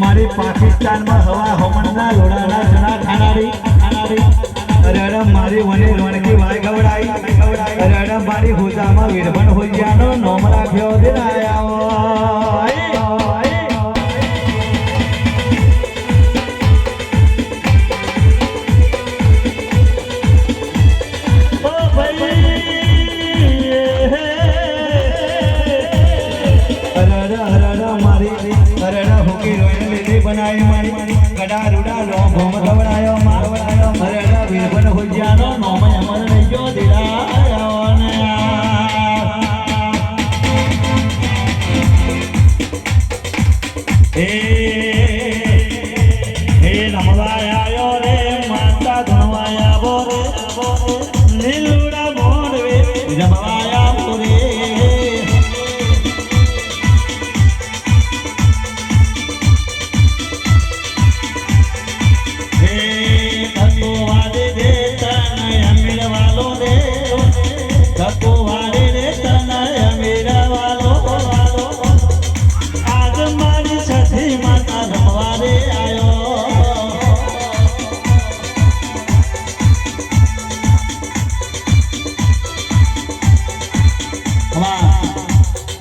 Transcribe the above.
મારી પાકિસ્તાનમાં હવા હવનના લોડાના જણા ખાનારી. અરે મારી વને વણકી વાય ગવડાઈ. અરે મારી હોજામાં વિરભણ હોજાનો નોમ રાખ્યો દેના અરે હોકી રોઈને લીધી બનાવી મારી. ગડા રૂડા લો ભોમ દવડાયો માર. વડાયો અરે અરે વીરભન હોજિયાનો નોમ અમર ગયો દિલાયો ને હે નમવાય Papo